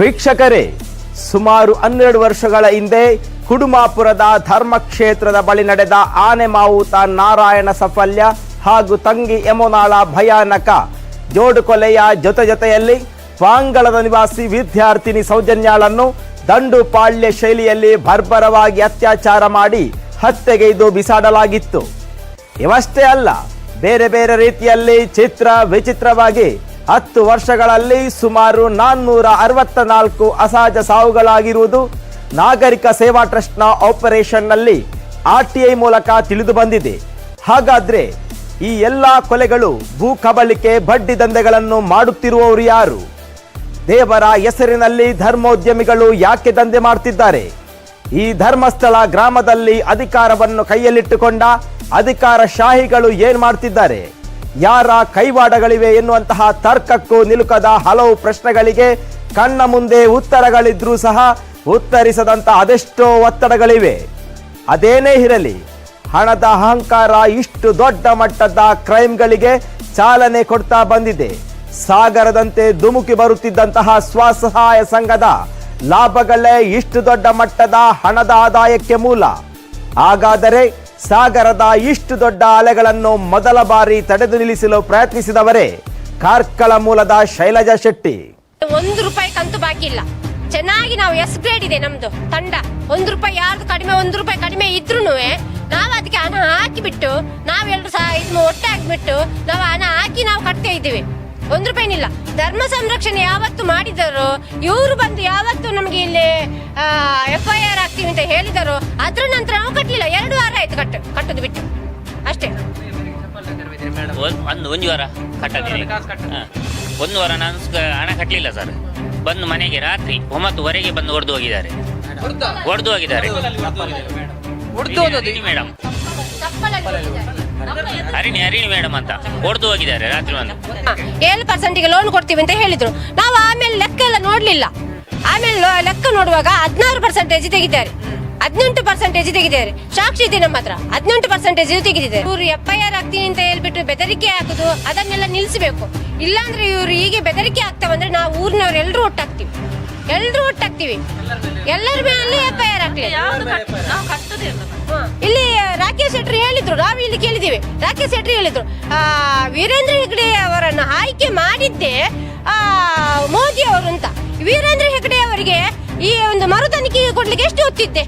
ವೀಕ್ಷಕರೇ, ಸುಮಾರು ಹನ್ನೆರಡು ವರ್ಷಗಳ ಹಿಂದೆ ಕುಡುಮಾಪುರದ ಧರ್ಮಕ್ಷೇತ್ರದ ಬಳಿ ನಡೆದ ಆನೆ ಮಾವುತ ನಾರಾಯಣ ಸಫಲ್ಯ ಹಾಗೂ ತಂಗಿ ಯಮುನಾಳ ಭಯಾನಕ ಜೋಡು ಕೊಲೆಯ ಜೊತೆ ಜೊತೆಯಲ್ಲಿ ಪಾಂಗಳದ ನಿವಾಸಿ ವಿದ್ಯಾರ್ಥಿನಿ ಸೌಜನ್ಯಾಳನ್ನು ದಂಡುಪಾಳ್ಯ ಶೈಲಿಯಲ್ಲಿ ಬರ್ಬರವಾಗಿ ಅತ್ಯಾಚಾರ ಮಾಡಿ ಹತ್ಯೆಗೆ ಇದು ಬಿಸಾಡಲಾಗಿತ್ತು. ಇವಷ್ಟೇ ಅಲ್ಲ, ಬೇರೆ ಬೇರೆ ರೀತಿಯಲ್ಲಿ ಚಿತ್ರ ವಿಚಿತ್ರವಾಗಿ ಹತ್ತು ವರ್ಷಗಳಲ್ಲಿ ಸುಮಾರು ನಾನ್ನೂರ ಅರವತ್ತ ನಾಲ್ಕು ಅಸಹಜ ಸಾವುಗಳಾಗಿರುವುದು ನಾಗರಿಕ ಸೇವಾ ಟ್ರಸ್ಟ್ನ ಆಪರೇಷನ್ನಲ್ಲಿ ಆರ್ ಟಿ ಐ ಮೂಲಕ ತಿಳಿದು ಬಂದಿದೆ. ಹಾಗಾದ್ರೆ ಈ ಎಲ್ಲ ಕೊಲೆಗಳು ಭೂ ಕಬಳಿಕೆ, ಬಡ್ಡಿ ದಂಧೆಗಳನ್ನು ಮಾಡುತ್ತಿರುವವರು ಯಾರು? ದೇವರ ಹೆಸರಿನಲ್ಲಿ ಧರ್ಮೋದ್ಯಮಿಗಳು ಯಾಕೆ ದಂಧೆ ಮಾಡ್ತಿದ್ದಾರೆ? ಈ ಧರ್ಮಸ್ಥಳ ಗ್ರಾಮದಲ್ಲಿ ಅಧಿಕಾರವನ್ನು ಕೈಯಲ್ಲಿಟ್ಟುಕೊಂಡ ಅಧಿಕಾರ ಶಾಹಿಗಳು ಏನು ಮಾಡ್ತಿದ್ದಾರೆ? ಯಾರ ಕೈವಾಡಗಳಿವೆ ಎನ್ನುವಂತಹ ತರ್ಕಕ್ಕೂ ನಿಲುಕದ ಹಲವು ಪ್ರಶ್ನೆಗಳಿಗೆ ಕಣ್ಣ ಮುಂದೆ ಉತ್ತರಗಳಿದ್ರೂ ಸಹ ಉತ್ತರಿಸದಂತ ಅದೆಷ್ಟೋ ಒತ್ತಡಗಳಿವೆ. ಅದೇನೇ ಇರಲಿ, ಹಣದ ಅಹಂಕಾರ ಇಷ್ಟು ದೊಡ್ಡ ಮಟ್ಟದ ಕ್ರೈಮ್ಗಳಿಗೆ ಚಾಲನೆ ಕೊಡ್ತಾ ಬಂದಿದೆ. ಸಾಗರದಂತೆ ಧುಮುಕಿ ಬರುತ್ತಿದ್ದಂತಹ ಸ್ವಸಹಾಯ ಸಂಘದ ಲಾಭಗಳೇ ಇಷ್ಟು ದೊಡ್ಡ ಮಟ್ಟದ ಹಣದ ಆದಾಯಕ್ಕೆ ಮೂಲ. ಹಾಗಾದರೆ ಸಾಗರದ ಇಷ್ಟು ದೊಡ್ಡ ಅಲೆಗಳನ್ನು ಮೊದಲ ಬಾರಿ ತಡೆದು ನಿಲ್ಲಿಸಲು ಪ್ರಯತ್ನಿಸಿದವರೇ ಕಾರ್ಕಳ ಮೂಲದ ಶೈಲಜಾ ಶೆಟ್ಟಿ. ಒಂದು ರೂಪಾಯಿ ಕಂತು ಬಾಕಿ ಇಲ್ಲ. ಚೆನ್ನಾಗಿ ನಾವು ಎಸ್ ಗ್ರೇಡ್ ಇದೆ ನಮ್ದು, ತಂಡ. ಒಂದು ರೂಪಾಯಿ ಯಾರ್ದು ಕಡಿಮೆ, ಒಂದು ರೂಪಾಯಿ ಕಡಿಮೆ ಇದ್ರು ನಾವು ಅದಕ್ಕೆ ಹಣ ಹಾಕಿಬಿಟ್ಟು ನಾವೆಲ್ಲರೂ ಸಹ ಇದು ಒಟ್ಟೆ ಹಾಕಿಬಿಟ್ಟು ನಾವು ಹಣ ಹಾಕಿ ನಾವು ಕಟ್ತಾ ಇದ್ದೀವಿ. ಒಂದು ರೂಪಾಯಿನಿಲ್ಲ ಧರ್ಮ ಸಂರಕ್ಷಣೆ ಯಾವತ್ತು ಮಾಡಿದರು ಇವರು ಬಂದು ಯಾವತ್ತು ನಮಗೆ ಇಲ್ಲಿ ಎಫ್ ಐ ಆರ್ ಆಗ್ತೀವಿ ಅಂತ ಹೇಳಿದರು ಅದ್ರ ನಂತರ ನಾವು ಕಟ್ಟಲಿಲ್ಲ ಎರಡು ವಾರ ಆಯ್ತು ಕಟ್ಟು ಕಟ್ಟೋದು ಬಿಟ್ಟು. ಅಷ್ಟೇ. ಒಂದ್- ಒಂದು ಒಂದು ವಾರ ಕಟ್ಟಲಿಲ್ಲ ಹಾ. ಒಂದು ವಾರ ನಾನು ಹಣ ಕಟ್ಟಲಿಲ್ಲ ಸರ್. ಬಂದು ಮನೆಗೆ ರಾತ್ರಿ ಒಂಬತ್ತುವರೆಗೆ ಬಂದು ಹೊಡೆದು ಹೋಗಿದ್ದಾರೆ. ಹೊಡೆದು ಹೋಗಿದ್ದಾರೆ. ಮೇಡಮ್. ಹರಿಣಿ ಹರಿಣಿ ಮೇಡಮ್ ಅಂತ. ಹೊಡೆದು ಹೋಗಿದ್ದಾರೆ ರಾತ್ರಿ ಒಂದು. ಏಳು ಪರ್ಸೆಂಟಿಗೆ ಲೋನ್ ಕೊಡ್ತೀವಿ ಅಂತ ಹೇಳಿದ್ರು. ನಾವು ಆಮೇಲೆ ಲೆಕ್ಕ ಎಲ್ಲ ನೋಡ್ಲಿಲ್ಲ. ಆಮೇಲೆ ಲೆಕ್ಕ ನೋಡುವಾಗ ಹದಿನಾರು ಪರ್ಸೆಂಟೇಜ್ ತೆಗಿದ್ದಾರೆ ಹದಿನೆಂಟು ಪರ್ಸೆಂಟೇಜ್ ತೆಗಿದ್ದಾರೆ ಸಾಕ್ಷಿ ಇದೆ ನಮ್ಮ ಹತ್ರ. ಹದಿನೆಂಟು ಪರ್ಸೆಂಟೇಜ್ ತೆಗೆದಿದ್ದಾರೆ ಇವರು ಎಫ್ ಆರ್ ಆಗ್ತೀನಿ ಅಂತ ಹೇಳ್ಬಿಟ್ಟು ಬೆದರಿಕೆ ಹಾಕುದು, ಅದನ್ನೆಲ್ಲ ನಿಲ್ಲಿಸಬೇಕು. ಇಲ್ಲಾಂದ್ರೆ ಇವರು ಹೀಗೆ ಬೆದರಿಕೆ ಆಗ್ತಾವಂದ್ರೆ ನಾವು ಊರಿನವ್ರು ಎಲ್ಲರೂ ಒಟ್ಟಾಗ್ತೀವಿ. ಎಲ್ಲರೂ ಒಟ್ಟಾಗ್ತೀವಿ ಎಲ್ಲರ ಮೇಲೆ ಎಫ್ ಐ ಆರ್ ಆಗ್ಲಿ ಇಲ್ಲಿ. ರಾಕೇಶ್ ಶೆಟ್ಟಿ ಹೇಳಿದ್ರು ನಾವು ಇಲ್ಲಿ ಕೇಳಿದ್ದೀವಿ. ರಾಕೇಶ್ ಶೆಟ್ಟಿ ಹೇಳಿದ್ರು ಆ, ವೀರೇಂದ್ರ ಹೆಗ್ಡೆ ಅವರನ್ನು ಆಯ್ಕೆ ಮಾಡಿದ್ದೆ ಆ, ಮೋದಿ ಅವರು ಅಂತ. ವೀರೇಂದ್ರ ಹೆಗ್ಡೆ ಅವರಿಗೆ ಈ ಒಂದು ಮರು ತನಿಖೆ ಕೊಡ್ಲಿಕ್ಕೆ ಎಷ್ಟು ಹೊತ್ತಿದ್ದೆ?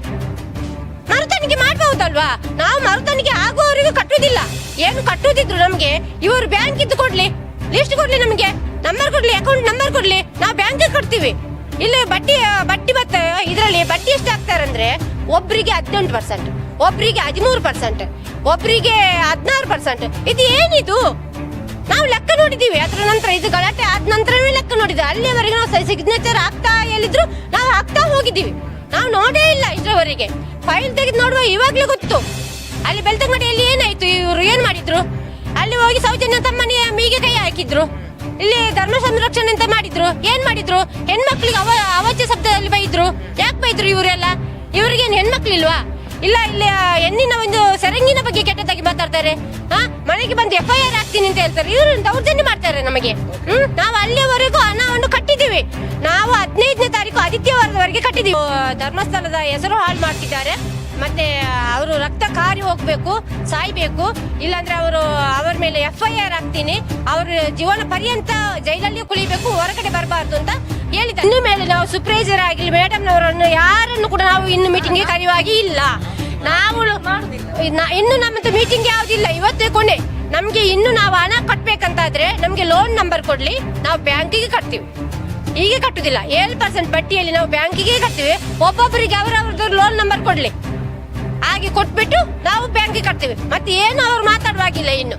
ಮರು ತನಿಖೆ ಮಾಡ್ಬಹುದಲ್ವಾ? ನಾವು ಮರು ತನಿಖೆ ಆಗುವವರೆಗೂ ಕಟ್ಟುವುದಿಲ್ಲ ಏನು ಕಟ್ಟುದಿದ್ರು ನಮ್ಗೆ? ಇವರು ಬ್ಯಾಂಕ್ ಇದ್ದು ಕೊಡ್ಲಿ ಲಿಸ್ಟ್ ಕೊಡ್ಲಿ ನಮ್ಗೆ. ನಂಬರ್ ಕೊಡ್ಲಿ ಅಕೌಂಟ್ ನಂಬರ್ ಕೊಡ್ಲಿ. ನಾವು ಬ್ಯಾಂಕ್ ಕಟ್ತೀವಿ. ಇಲ್ಲಿ ಬಡ್ಡಿ ಬಡ್ಡಿ ಬತ್ತ, ಇದರಲ್ಲಿ ಬಡ್ಡಿ ಎಷ್ಟು ಹಾಕ್ತಾರಂದ್ರೆ ಒಬ್ಬರಿಗೆ ಹದಿನೆಂಟು ಪರ್ಸೆಂಟ್ ಒಬ್ಬರಿಗೆ ಹದಿಮೂರು ಪರ್ಸೆಂಟ್ ಒಬ್ಬರಿಗೆ ಹದಿನಾರು ಪರ್ಸೆಂಟ್ ಇದು ಏನಿದು? ನಾವು ಲೆಕ್ಕ ನೋಡಿದೀವಿ ಅದರ ನಂತರ ಇದು ಗಲಾಟೆ ಆದ ನಂತರವೇ ಲೆಕ್ಕ ನೋಡಿದ್ವಿ ಅಲ್ಲಿಯವರೆಗೆ ನಾವು ಸಿಗ್ನೇಚರ್ ಆಗ್ತಾ ಹೇಳಿದ್ರು ನಾವು ಆಗ್ತಾ ಹೋಗಿದ್ದೀವಿ. ನಾವು ನೋಡೇ ಇಲ್ಲ ಇದರವರೆಗೆ. ಫೈಲ್ ತೆಗೆದು ನೋಡುವ ಇವಾಗಲೇ ಗೊತ್ತು. ಅಲ್ಲಿ ಬೆಳ್ತಂಗಡಿಯಲ್ಲಿ ಏನಾಯ್ತು? ಇವರು ಏನು ಮಾಡಿದ್ರು? ಅಲ್ಲಿ ಹೋಗಿ ಸೌಜನ್ಯ ತಮ್ಮನೆಯ ಮೀಗೆ ಕೈ ಹಾಕಿದ್ರು. ಇಲ್ಲಿ ಧರ್ಮ ಸಂರಕ್ಷಣೆ ಅಂತ ಮಾಡಿದ್ರು. ಏನ್ ಮಾಡಿದ್ರು? ಹೆಣ್ಮಕ್ಳಿಗೆ ಅವ ಅವಾಚ್ಯ ಶಬ್ದದಲ್ಲಿ ಬೈದ್ರು. ಯಾಕೆ ಬೈದ್ರು ಇವರೆಲ್ಲ? ಇವ್ರಿಗೇನು ಹೆಣ್ಮಕ್ಳಿಲ್ವಾ? ಇಲ್ಲ, ಇಲ್ಲಿ ಹೆಣ್ಣಿನ ಒಂದು ಸೆರಂಗಿನ ಬಗ್ಗೆ ಕೆಟ್ಟದಾಗಿ ಮಾತಾಡ್ತಾರೆ. ಹಾ ಮನೆಗೆ ಬಂದು ಎಫ್ ಐ ಆರ್ ಆಗ್ತೀನಿ ಅಂತ ಹೇಳ್ತಾರೆ. ಇವರು ದೌರ್ಜನ್ಯ ಮಾಡ್ತಾರೆ ನಮಗೆ. ಹ್ಮ್? ನಾವು ಅಲ್ಲಿಯವರೆಗೂ ಹಣವನ್ನು ಕಟ್ಟಿದ್ದೀವಿ. ನಾವು ಹದಿನೈದನೇ ತಾರೀಕು ಆದಿತ್ಯವಾರದವರೆಗೆ ಕಟ್ಟಿದ್ದೀವಿ. ಧರ್ಮಸ್ಥಳದ ಹೆಸರು ಹಾಳು ಮಾಡ್ತಿದ್ದಾರೆ. ಮತ್ತೆ ಅವರು ರಕ್ತ ಕಾರಿ ಹೋಗ್ಬೇಕು, ಸಾಯ್ಬೇಕು. ಇಲ್ಲಾಂದ್ರೆ ಅವರು ಅವರ ಮೇಲೆ ಎಫ್ ಐ ಆರ್ ಹಾಕ್ತೀನಿ. ಅವ್ರ ಜೀವನ ಪರ್ಯಂತ ಜೈಲಲ್ಲಿ ಕುಳಿಬೇಕು, ಹೊರಗಡೆ ಬರಬಾರ್ದು ಅಂತ ಹೇಳಿದ ಇನ್ನು ಮೇಲೆ ನಾವು ಆಗಿಲ್ಲ. ಮೇಡಮ್ ನವರನ್ನು ಯಾರನ್ನು ಕೂಡ ನಾವು ಇನ್ನು ಮೀಟಿಂಗ್ಗೆ ಕರೆಯುವಾಗಿ ಇಲ್ಲ. ನಾವು ಇನ್ನು ನಮ್ಮದು ಮೀಟಿಂಗ್ ಯಾವ್ದಿಲ್ಲ ಇವತ್ತೇ ಕೊನೆ. ನಮ್ಗೆ ಇನ್ನು ನಾವು ಹಣ ಕಟ್ಬೇಕಂತಾದ್ರೆ ನಮ್ಗೆ ಲೋನ್ ನಂಬರ್ ಕೊಡ್ಲಿ. ನಾವು ಬ್ಯಾಂಕಿಗೆ ಕಟ್ತೀವಿ. ಹೀಗೆ ಕಟ್ಟುದಿಲ್ಲ. ಏಳು ಪರ್ಸೆಂಟ್ ಬಡ್ಡಿಯಲ್ಲಿ ನಾವು ಬ್ಯಾಂಕಿಗೆ ಕಟ್ತೀವಿ. ಒಬ್ಬೊಬ್ಬರಿಗೆ ಅವರವ್ರದ್ದು ಲೋನ್ ನಂಬರ್ ಕೊಡ್ಲಿ. ಹಾಗೆ ಕೊಟ್ಬಿಟ್ಟು ನಾವು ಬ್ಯಾಂಕಿಗೆ ಕಟ್ತೇವೆ. ಮತ್ತೆ ಏನು ಅವ್ರು ಮಾತಾಡುವಾಗಿಲ್ಲ ಇನ್ನು.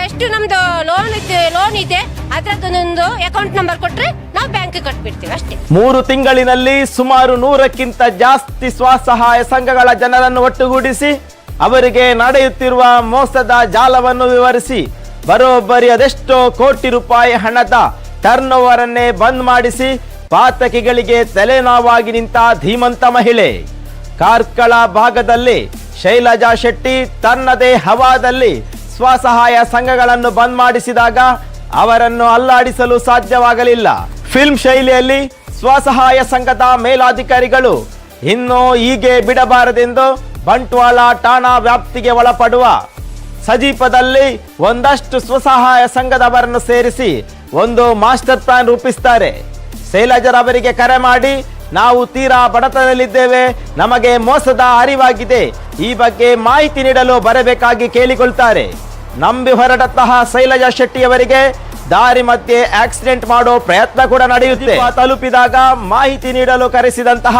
ಎಷ್ಟು ನಮ್ದು ಲೋನ್ ಇದೆ ಲೋನ್ ಇದೆ ಅದ್ರದ್ದೊಂದು ಅಕೌಂಟ್ ನಂಬರ್ ಕೊಟ್ರೆ ನಾವು ಬ್ಯಾಂಕಿಗೆ ಕಟ್ಬಿಡ್ತೀವಿ ಅಷ್ಟೇ. ಮೂರು ತಿಂಗಳಿನಲ್ಲಿ ಸುಮಾರು ನೂರಕ್ಕಿಂತ ಜಾಸ್ತಿ ಸ್ವಸಹಾಯ ಸಂಘಗಳ ಜನರನ್ನು ಒಟ್ಟುಗೂಡಿಸಿ, ಅವರಿಗೆ ನಡೆಯುತ್ತಿರುವ ಮೋಸದ ಜಾಲವನ್ನು ವಿವರಿಸಿ, ಬರೋಬ್ಬರಿ ಅದೆಷ್ಟೋ ಕೋಟಿ ರೂಪಾಯಿ ಹಣದ ಟರ್ನ್ ಓವರ್ ಅನ್ನೇ ಬಂದ್ ಮಾಡಿಸಿ ಪಾತಕಿಗಳಿಗೆ ತಲೆನೋವಾಗಿ ನಿಂತ ಧೀಮಂತ ಮಹಿಳೆ. ಕಾರ್ಕಳ ಭಾಗದಲ್ಲಿ ಶೈಲಜಾ ಶೆಟ್ಟಿ ತನ್ನದೇ ಹವಾದಲ್ಲಿ ಸ್ವಸಹಾಯ ಸಂಘಗಳನ್ನು ಬಂದ್ ಮಾಡಿಸಿದಾಗ ಅವರನ್ನು ಅಲ್ಲಾಡಿಸಲು ಸಾಧ್ಯವಾಗಲಿಲ್ಲ. ಫಿಲ್ಮ್ ಶೈಲಿಯಲ್ಲಿ ಸ್ವಸಹಾಯ ಸಂಘದ ಮೇಲಾಧಿಕಾರಿಗಳು ಇನ್ನೂ ಹೀಗೆ ಬಿಡಬಾರದೆಂದು ಬಂಟ್ವಾಳ ಠಾಣಾ ವ್ಯಾಪ್ತಿಗೆ ಒಳಪಡುವ ಸಜೀಪದಲ್ಲಿ ಒಂದಷ್ಟು ಸ್ವಸಹಾಯ ಸಂಘದವರನ್ನು ಸೇರಿಸಿ ಒಂದು ಮಾಸ್ಟರ್ ಪ್ಲಾನ್ ರೂಪಿಸ್ತಾರೆ. ಶೈಲಜರವರಿಗೆ ಕರೆ ಮಾಡಿ ನಾವು ತೀರಾ ಬಡತನದಲ್ಲಿದ್ದೇವೆ. ನಮಗೆ ಮೋಸದ ಅರಿವಾಗಿದೆ. ಈ ಬಗ್ಗೆ ಮಾಹಿತಿ ನೀಡಲು ಬರಬೇಕಾಗಿ ಕೇಳಿಕೊಳ್ತಾರೆ. ನಂಬಿ ಹೊರಟಂತಹ ಶೈಲಜಾ ಶೆಟ್ಟಿಯವರಿಗೆ ದಾರಿ ಮಧ್ಯೆ ಆಕ್ಸಿಡೆಂಟ್ ಮಾಡೋ ಪ್ರಯತ್ನ ಕೂಡ ನಡೆಯುತ್ತೆ. ತಲುಪಿದಾಗ ಮಾಹಿತಿ ನೀಡಲು ಕರೆಸಿದಂತಹ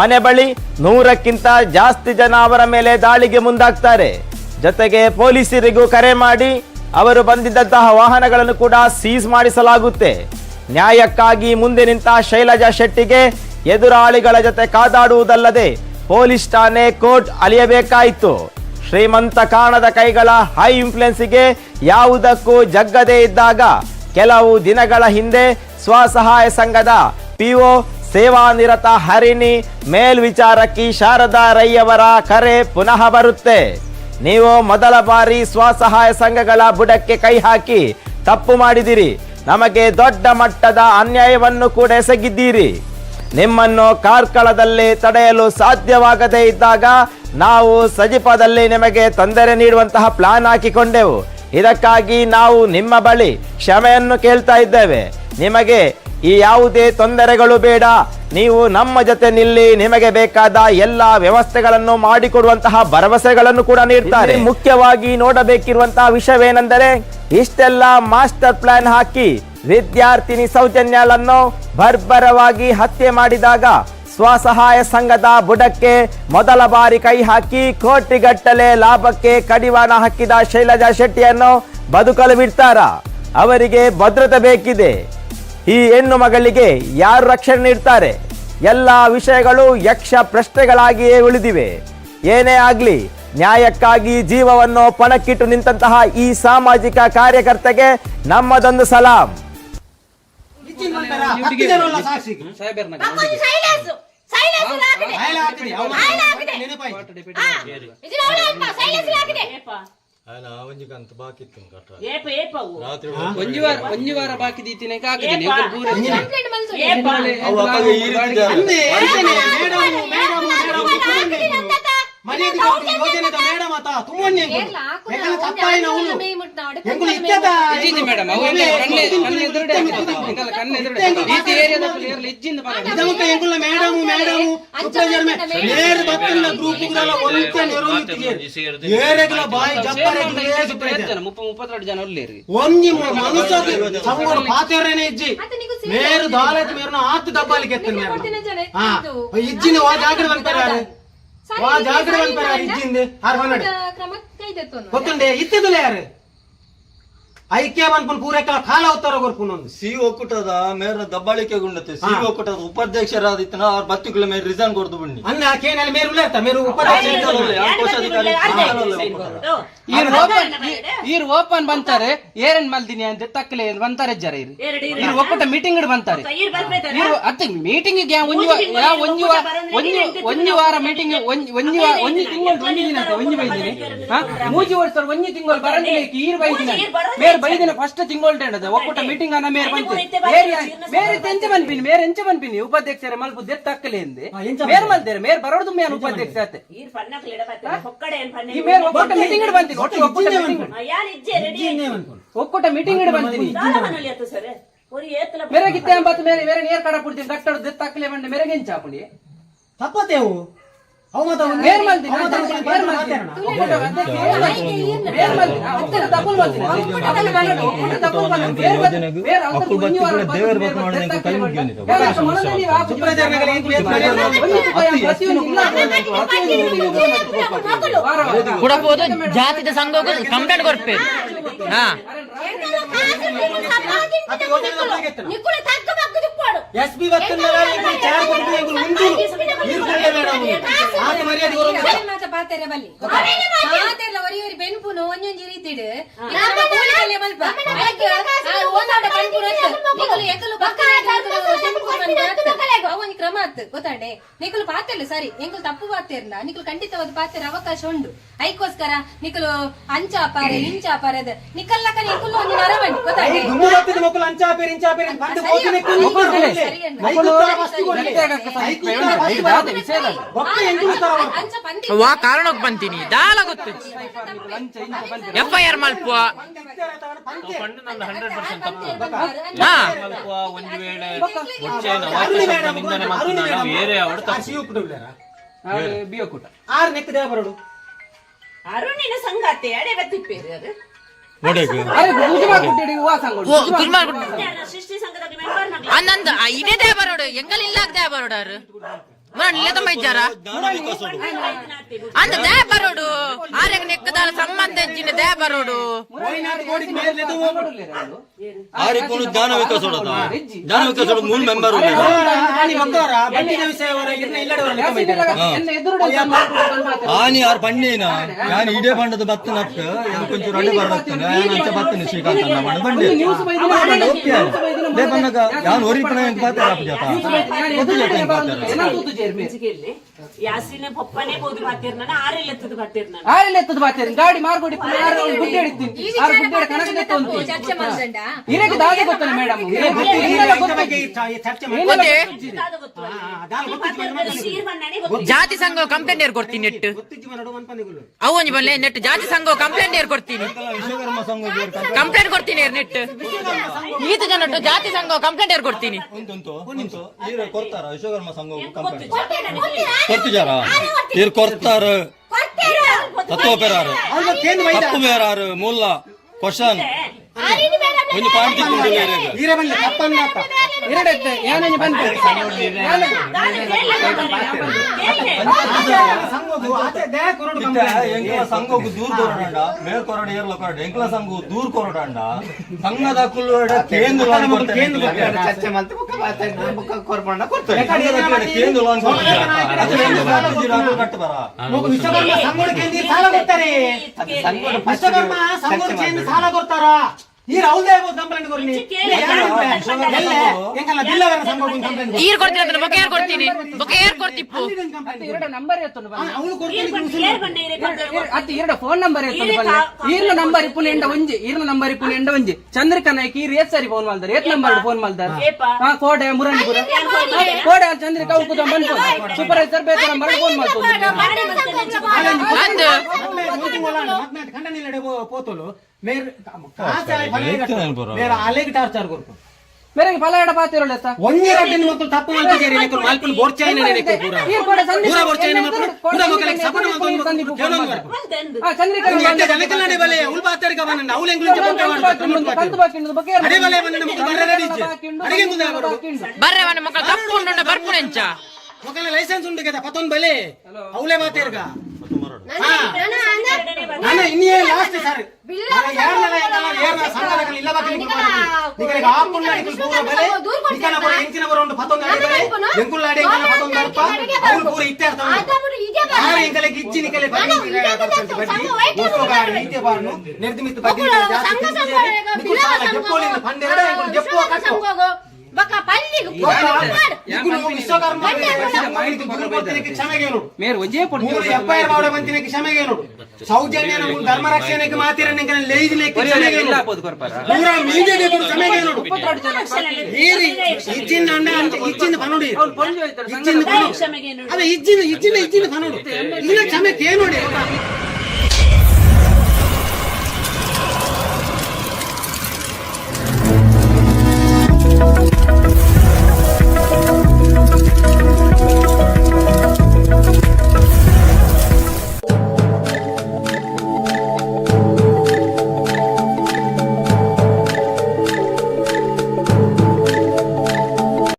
ಮನೆ ಬಳಿ ನೂರಕ್ಕಿಂತ ಜಾಸ್ತಿ ಜನ ಅವರ ಮೇಲೆ ದಾಳಿಗೆ ಮುಂದಾಗ್ತಾರೆ. ಜೊತೆಗೆ ಪೊಲೀಸರಿಗೂ ಕರೆ ಮಾಡಿ ಅವರು ಬಂದಿದ್ದಂತಹ ವಾಹನಗಳನ್ನು ಕೂಡ ಸೀಸ್ ಮಾಡಿಸಲಾಗುತ್ತೆ. ನ್ಯಾಯಕ್ಕಾಗಿ ಮುಂದೆ ನಿಂತ ಶೈಲಜಾ ಶೆಟ್ಟಿಗೆ ಎದುರಾಳಿಗಳ ಜೊತೆ ಕಾದಾಡುವುದಲ್ಲದೆ ಪೊಲೀಸ್ ಠಾಣೆ ಕೋರ್ಟ್ ಅಲಿಯಬೇಕಾಯಿತು ಶ್ರೀಮಂತ ಕಾಣದ ಕೈಗಳ ಹೈ ಇನ್ಫ್ಲುಯೆನ್ಸಿಗೆ ಯಾವುದಕ್ಕೂ ಜಗ್ಗದೇ ಇದ್ದಾಗ ಕೆಲವು ದಿನಗಳ ಹಿಂದೆ ಸ್ವಸಹಾಯ ಸಂಘದ ಪಿಒ ಸೇವಾನಿರತ ಹರಿಣಿ ಮೇಲ್ವಿಚಾರಕಿ ಶಾರದಾ ರೈಯವರ ಕರೆ ಪುನಃ ಬರುತ್ತೆ. ನೀವು ಮೊದಲ ಬಾರಿ ಸ್ವಸಹಾಯ ಸಂಘಗಳ ಬುಡಕ್ಕೆ ಕೈ ಹಾಕಿ ತಪ್ಪು ಮಾಡಿದಿರಿ. ನಮಗೆ ದೊಡ್ಡ ಮಟ್ಟದ ಅನ್ಯಾಯವನ್ನು ಕೂಡ ಎಸಗಿದ್ದೀರಿ. ನಿಮ್ಮನ್ನು ಕಾರ್ಕಳದಲ್ಲಿ ತಡೆಯಲು ಸಾಧ್ಯವಾಗದೇ ಇದ್ದಾಗ ನಾವು ಸಜಿಪದಲ್ಲಿ ನಿಮಗೆ ತೊಂದರೆ ನೀಡುವಂತಹ ಪ್ಲಾನ್ ಹಾಕಿಕೊಂಡೆವು. ಇದಕ್ಕಾಗಿ ನಾವು ನಿಮ್ಮ ಬಳಿ ಕ್ಷಮೆಯನ್ನು ಕೇಳ್ತಾ ಇದ್ದೇವೆ. ನಿಮಗೆ ಈ ಯಾವುದೇ ತೊಂದರೆಗಳು ಬೇಡ. ನೀವು ನಮ್ಮ ಜೊತೆ ನಿಲ್ಲಿ, ನಿಮಗೆ ಬೇಕಾದ ಎಲ್ಲ ವ್ಯವಸ್ಥೆಗಳನ್ನು ಮಾಡಿಕೊಡುವಂತಹ ಭರವಸೆಗಳನ್ನು ಕೂಡ ನೀಡ್ತಾರೆ. ಮುಖ್ಯವಾಗಿ ನೋಡಬೇಕಿರುವಂತಹ ವಿಷಯವೇನೆಂದರೆ, ಇಷ್ಟೆಲ್ಲ ಮಾಸ್ಟರ್ ಪ್ಲಾನ್ ಹಾಕಿ ವಿದ್ಯಾರ್ಥಿನಿ ಸೌಜನ್ಯಳನ್ನು ಬರ್ಬರವಾಗಿ ಹತ್ಯೆ ಮಾಡಿದಾಗ ಸ್ವಸಹಾಯ ಸಂಘದ ಬುಡಕ್ಕೆ ಮೊದಲ ಬಾರಿ ಕೈ ಹಾಕಿ ಕೋಟಿಗಟ್ಟಲೆ ಲಾಭಕ್ಕೆ ಕಡಿವಾಣ ಹಾಕಿದ ಶೈಲಜಾ ಶೆಟ್ಟಿಯನ್ನು ಬದುಕಲು ಬಿಡ್ತಾರ? ಅವರಿಗೆ ಭದ್ರತೆ ಬೇಕಿದೆ. ಈ ಹೆಣ್ಣು ಮಗಳಿಗೆ ಯಾರು ರಕ್ಷಣೆ ನೀಡ್ತಾರೆ? ಎಲ್ಲ ವಿಷಯಗಳು ಯಕ್ಷ ಪ್ರಶ್ನೆಗಳಾಗಿಯೇ ಉಳಿದಿವೆ. ಏನೇ ಆಗಲಿ, ನ್ಯಾಯಕ್ಕಾಗಿ ಜೀವವನ್ನು ಪಣಕ್ಕಿಟ್ಟು ನಿಂತಹ ಈ ಸಾಮಾಜಿಕ ಕಾರ್ಯಕರ್ತೆಗೆ ನಮ್ಮದೊಂದು ಸಲಾಂ. ಇಚ್ಚಿಂದಂತಾರ ಅಂತ ಸೈಲೇಸು ವಾರ ಬಾಕಿ ದೀತಿನೇ ಕಾಕದಿನಿ ಅವು ಮರ್ಯಾದೆ ಕೊಡ್ತೀನಿ, ಯೋಜನೆದ ಮೇಡಮ್ ಆತ, ತುಂಬೊಂದು ಎಂಕುಲು. ಏರ್ಲ, ಹಾಕುದ, ಯಾಕಂದ್ರೆ ಒಂದೇ ತಪ್ಪಾಯಿನ ಅವನು. ಎಂಕುಲು ಇತ್ತದ, ಇಜ್ಜಿಂది ಮೇಡಮ್ ಅವು ಒಳ್ಳೆ ಕಣ್ಣೆ ಕಣ್ಣೆ ಎದುರುಡೆ ಕುಂಕುಮ ಕುಂಕುಮ ಕಣ್ಣೆ ಎದುರುಡೆ ಎಂಕುಲು ಏರಿಯಾದ ಪ್ಲೇಯರ್లు ಇಜ್ಜಿಂದ ಬಾರ ಇದಮುಖ ಎಂಕುಲ ಮೇಡಮ್ ಮೇಡಮ್ ಸೂಪರ್ವೈಸರ್ ಮೇ ನೇರ ಬತ್ತನ ಗ್ರೂಪ್ ಗುದಲ ಒಂತೆ ನೆರೋಮಿತಿಗೆ ಏರೆಗಲ ಬಾಯಿ ಜಪ್ಪರೆ ಜನ ಮುಪ್ಪ ಮುಪ್ಪತ್ತೆರಡು ಜನ ಒಳ್ಳೆರಿ ಒಂಜಿ ಮನುಷ್ಯ ಸಂಗೋಡ ಪಾತೆರೇನೆ ಇಜ್ಜಿ ಮೇರು ದಾಲತ್ ಮೇರ್ನ ಆತ್ ದಬ್ಬಾಲಿ ಕೆತ್ತನ ನಿಮಗೆ ಕೊಟ್ಟಿನ ಹಾ. ಇಜ್ಜಿನ ವಾ ಜಾಗ್ರ ಬಂತಾರ ಸರಿ, ವಾ ಇದು ಜಾಗ್ರ ಸರಿ ಬಂತಾರ ಮಾಡಿದ? ಇಜ್ಜಿಂದ ಆರ್ ಬಂದಡೆ ಕ್ರಮ ಕೈದೆತ್ತು ಅನ್ನೋ. ಗೊತ್ತುಂಡೆ ಇತ್ತಿದುಲ ಯಾರು ಐಕ್ಯ ಬಂದ್ಕೊಂಡು ಪೂರೈಕೆ ಕಾಲ ಉತ್ತರ ಕೊರ್ಪುನೊಂದು ಸಿ ಒಕ್ಕೂಟದ ಮೇರ ದಬ್ಬಾಳಿಕೆ ಗುಂಡತೆ ಸಿ ಒಕ್ಕೂಟದ ಉಪಾಧ್ಯಕ್ಷರಾದಿತ್ತನ ಅವ್ರ ಬತ್ತಿಗಳ ಮೇಲೆ ರಿಸೈನ್ ಕೊಡ್ದು ಬಿಡಿ ಅನ್ನ ಕೇನಲ್ಲಿ ಮೇರು ಮೇರು ಕೋಶಾಧಿಕಾರಿ? ಓಪನ್ ಬಂತಾರೆ ಏರನ್ ಮಲ್ದಿನಿ ಅಂತ ತಕ್ಕಲೆ ಬಂತಾರೆ ಜರ ಇರು ಇರು ಒಕ್ಕೂಟ ಮೀಟಿಂಗ್ ಬಂತಾರೆ. ಇರು ಅತ್ತ ಮೀಟಿಂಗ್ ಒಂಜಿ ಒಂಜಿ ಒಂಜಿ ಒಂಜಿ ವಾರ ಮೀಟಿಂಗ್ ಒಂಜಿ ವಾ- ಒಂಜಿ ತಿಂಗಳು ಒಂಜಿ ದಿನ ಅಂತ ಒಂಜಿ ಬೈದಿನಿ ಹಾ? ಮೂಜಿ ವರ್ಷ ಒಂಜಿ ತಿಂಗಳು ಬರಂದಿಲ್ಲ ಈರ್ ಬೈದಿನ ಮೇರ್ ಬೈದಿನ ಫಸ್ಟ್ ತಿಂಗಳು ಟೇಣದ ಒಕ್ಕೂಟ ಮೀಟಿಂಗ್ ಅನ್ನ ಮೇರ್ ಬಂತು ಮೇರೆ ಎಂಚ ಬನ್ಪಿನಿ ಮೇರೆ ಎಂಚ ಬನ್ಪಿನಿ ಉಪಾಧ್ಯಕ್ಷರ ಮಲ್ಪ ದೆತ್ ತಕ್ಕಲೆ ಎಂದೆ. ಮೇರ್ ಮಲ್ದೇರ ಮೇರ್ ಬರೋದು ಮೇನ್ ಉಪಾಧ್ಯಕ್ಷ ಆತೆ. ಈ ಮೇರ್ ಒಕ್ಕೂಟ ಮೀಟಿಂಗ್ ಇಡ್ ಬಂತೀನಿ ಒಟ್ಟು ಒಕ್ಕೂಟ ಮೀಟಿಂಗ್ ಒಕ್ಕೂಟ ಮೀಟಿಂಗ್ ಇಡ್ ಬಂತೀನಿ ಮೇರೆ ಗಿತ್ತೆ ಅಂಬತ್ತು ಮೇರೆ ಮೇರೆ ನೇರ್ ಕಡ ಪುಡ್ತೀನಿ ಕಟ್ಟಡ ದೆತ್ತಾಕ್ಲೆ ಬಂಡೆ ಮೇರೆ ಎಂಚ ಹಾಕೊಂಡಿ ತಪ್ಪತ್ತೇವು. ದೇವರ ಸಂಘ ಕೊಡಬಹುದು ಜಾತಿದ ಕಂಪ್ಲೇಂಟ್ ಕೊಡ್ಬೇಕು ಹಾ ಮುಂದು ನೀರು ಕೊಂಡೆ ಮೇಡಮ್ ಆತ ಮರ್ಯಾದೆ ಮಾತ ಪಾತೆರೆ ಬಲ್ಲಿ. ಒರಿಯೊರಿ ಬೆನ್ಪುನು ಒಂಜೊಂಜಿ ರೀತಿಡ್ ನಿಕುಲು ಎಕಲು ನಿಕುಲು ಕ್ರಮ ಗೊತ್ತಾಡೆ? ನಿಕಲು ಪಾತಿರ್ಲ ಸರಿ. ಎಂಕುಲು ತಪ್ಪು ಪಾತಿರ್ಲ ನಿಕಲು ಖಂಡಿತವಾದ ಪಾತಿರ ಅವಕಾಶ ಉಂಡು ಐಕೋಸ್ಕರ ನಿಕಲು ಅಂಚ ಇಂಚಾಪಾರೆ ನಿಕಲ್ಲಕ ನಿಕುಲು ವಾ ಕಾರಣಕ್ಕೆ ಬಂತೀನಿ ದಾಲ ಗೊತ್ತು ಎಫ್ ಐ ಆರ್ ಮಲ್ಪ ಹಾ ಒಂದು ವೇಳೆ ಆರು ನಿನ್ನ ದೇವ ಬರೋಡು ಅರುಣಿನ ಸಂಗಾತಿ ಅಡೆ ಬತ್ತಿಪ್ಪೇರಿ ಅದು ಅನ್ನಂದು ಇದೇ ದೇವರೋಡು ಎಂಗಲ್ ಇಲ್ಲ ದೇ ಬರೋಡಾರು ಇಲ್ಲ ತಮ್ಮ ಇದ್ದಾರ? ಅಂದ ದೇ ಬರೋಡು ಆರೆಗ ನೆಕ್ಕದಾರ ಸಂಬಂಧ ಹೆಚ್ಚಿನ ದೇ ಬರೋಡು ಮೇಲೆ ಎದ್ದು ಹೋಗ್ಬಿಡು. ಆರಿಕೊಂಡು ಜ್ಞಾನ ವಿಕಾಸ ಜ್ಞಾನ ವಿಕಾಸ ಮೂಲ ಮೆಂಬರ್ ಆನಿ ಆರ್ ಪಂಡೇನ ನಾನು ಇಡೇ ಬಂಡದ ಬತ್ತ ನಟ್ಟು ಕೊಂಚೂರು ಅಡ್ಡೆ ಅಂಚ ಬರ್ತೀನಿ ಶ್ರೀಕಾಂತ್ ಬಂಡ ಬಂಡಿ ನ್ಯೂಸ್ ಬೈದಿನ ಓಕೆ ಲೇ ಬಂದಾಗ ಯಾನ್ ಒರಿಪಣ ಅಂತ ಬಾತಾರ ಅಪ್ಪ? ಜಿಗೆಲ್ಲಿ ಯಾಸಿನ ಪಪ್ಪನೇ ಬೋದು ಬಾತಿರ್ ನಾನು ಆರೆಲ್ಲ ಎತ್ತದು ಬಾತಿರ್ ನಾನು. ಆರೆಲ್ಲ ಎತ್ತದ ಬಾತೇರಿ. ಗಾಡಿ ಮಾರ್ಕೊಡಿ ಆರು ಗುಡ್ಡೆ ಹಿಡಿತೀನಿ. ಆರು ಗುಡ್ಡೆ ಇರಕ್ಕೆ ದಾದೆ ಗೊತ್ತಲ್ಲ ಮೇಡಮ್ ಜಾತಿ ಸಂಘ ಕಂಪ್ಲೇಂಟ್ ಏರ್ ಕೊಡ್ತೀನಿ ನೆಟ್. ಅವು ಒಂಜಿ ಬಲ್ಲೆ ನೆಟ್ ಜಾತಿ ಸಂಘ ಕಂಪ್ಲೇಂಟ್ ಏರ್ ಕೊಡ್ತೀನಿ? ಕಂಪ್ಲೇಂಟ್ ಕೊಡ್ತೀನಿ ಏರ್ ನೆಟ್ ಈತ ಜನ ಜಾತಿ ಸಂಘ ಕಂಪ್ಲೇಂಟ್ ಯಾರು ಕೊಡ್ತೀನಿ. ಉಂಟು ಇವ್ರು ಕೊಡ್ತಾರ? ವಿಶ್ವಕರ್ಮ ಕೊಡ್ತಿದಾರ ಇವ್ರು ಕೊಡ್ತಾರ? ತತ್ವ ಪೇರಾರು. ತಪ್ಪು ಮೂಲ ಕ್ವಶನ್. ಒಂದು ಬಂದ ದೂರ್ ಕೊರಡಂಡ. ಮೇಲ್ ಕೊರಡ ಏರ್ಲ ಕೊರಡ. ಎಂಕಲ ಸಂಘವು ದೂರ್ ಕೊರಡಂಡ. ಸಂಘದ ಕುಲ್ಲೋಡ ಕೇಂದ್ರ. ಚರ್ಚೆ ಕೊಡ್ತಾರೆ. ಕೇಂದ್ರ. ಮಗು ವಿಶ್ವಕರ್ಮ ಸಂಘ ಕೇಂದ್ರ ಸಾಲ ಕೊಡ್ತಾರೆ. ವಿಶ್ವಕರ್ಮ ಸಂಘದ ಕೇಂದ್ರ ಸಾಲ ಕೊಡ್ತಾರ? ಈ ರಾಹುಲ್ ದೇವ್ ಕಂಪ್ಲೇಂಟ್ ಕೊರ್ಲಿ ಎಂಕಲ್ಲ ಬಿಲ್ಲವರ ಸಂಘ ಕಂಪ್ಲೇಂಟ್ ಈರ್ ಕೊಡ್ತೀನಿ ಅಂದ್ರೆ ಬೊಕೆ ಏರ್ ಕೊಡ್ತೀನಿ ಬೊಕೆ ಏರ್ ಕೊಡ್ತಿಪ್ಪು ಎರಡು ನಂಬರ್ ಎತ್ತುಂಡು ಬಲ್ಲ ಅವಳು ಏರ್ ಬಣ್ಣ ಏರೆ ಕಂಪ್ಲೇಂಟ್ ಅತ್ತ ಎರಡು ಫೋನ್ ನಂಬರ್ ಈರ್ನ ನಂಬರ್ ಇಪ್ಪುನ ಎಂಡ ಒಂಜಿ ಈರ್ನ ನಂಬರ್ ಇಪ್ಪುನ ಎಂಡ ಒಂಜಿ ಚಂದ್ರಿಕಾ ನಾಯ್ಕ ಈರ್ ಏತ್ ಸರಿ ಫೋನ್ ಮಾಡ್ದಾರೆ ಏತ್ ನಂಬರ್ ಫೋನ್ ಮಾಡ್ದಾರೆ ಕೋಡೆ ಹಾ ಕೋಡೆ ಮುರಂಡಿಪುರ ಕೋಟೆ ಅಲ್ಲಿ ಚಂದ್ರಿಕಾ ಬಂತು ಸೂಪರ್ವೈಸರ್ ಬೇಕು ನಂಬರ್ ಫೋನ್ ಮಾಡ್ಕೊಂಡು ಅಂದು ಖಂಡನೆ ಮೇರೆ ಲೈಸೆನ್ಸ್ ಉಂಡು ಕದ ಪತೋನ್ ಬಲೆ. ಹಲೋ ಅವ್ಲೇ ಯಾರನ್ನ ಸಂಘದ ಇಲ್ಲ ಬಾಕಿ ನಿಮಗೆ ಆಪುಣ್ಣ ಪೂರ ಬಲೆ ನಿಕನ ಎಂಚಿನ ಒಂದು ಪತ್ತೊಂದು ಅಡಿ ಬಲೆ ಎಂಕುಲ್ಲ ಅಡಿ ಎಂಕಲ ಪತ್ತೊಂದು ಅಲ್ಪ ಅವ್ರು ಪೂರ ಇತ್ಯರ್ಥ ಯಾರು ಎಂಕಲೆಗೆ ಇಚ್ಚಿ ನಿಕಲೆ ಬಡ್ಡಿ ಬಡ್ಡಿ. ಉಪಕಾರ ನೀತಿ ಬಾರ್ನು ನಿರ್ದಿಮಿತ ಬಡ್ಡಿ ಜಾಸ್ತಿ ನಿಕುಲ್ ಸಾಲ ಗೆಪ್ಪೋಲಿಂದ ಪಂದೆರಡ ಎಂಕುಲ್ ಗೆಪ್ಪುವ ಕಟ್ಟು. ವಿಶ್ವಕರ್ಮ ಕ್ಷಮೆಗೆ ನೋಡು ಮೇರ್ ಒಂಜೇ ಮೂರು ಪುಡ್ತಿ ಎಫ್ಐಆರ್ ಮಾಡೋ ಬಂತಿನಕ್ಕೆ ಕ್ಷಮೆಗೆ ನೋಡು ಸೌಜನ್ಯ ನಮ್ಮ ಧರ್ಮ ರಕ್ಷಣೆಗೆ ಮಾತಿರನಿಗೆ ಲೇಜಿನೆಕ್ಕೆ ಕ್ಷಮೆಗೆ ಇಲ್ಲ ನೋಡು ಪೋದು ಕೊರ್ಪಾರ ಪೂರ ಮೀಡಿಯಾಗೆ ಕೊಡು ಕ್ಷಮೆಗೆ ನೋಡು ಈರಿ ಇಜ್ಜಿನ ಅಣ್ಣ ಅಂತ ಇಜ್ಜಿನ ಪನೋಡಿ ಪೊಂಜು ಹೋಯ್ತಾರೆ ಇಜ್ಜಿನ ಪನೋಡಿ ಕ್ಷಮೆಗೆ ನೋಡು. ಅಲ್ಲ ಇಜ್ಜಿನ ಇಜ್ಜಿನ ಇಜ್ಜಿನ ಪನೋಡು ಇಲ್ಲ ಕ್ಷಮೆ ಕೇ ನೋಡಿ